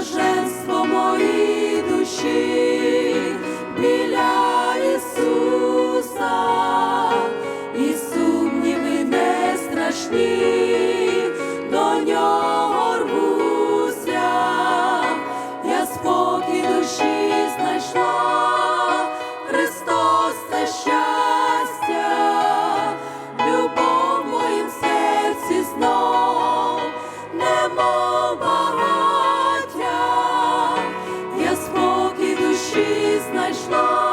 блаженство моїй душі біля Ісуса, і сумніви не страшні, до нього рвуся, я спокій душі знайшла, Христос це щастя. знайшла.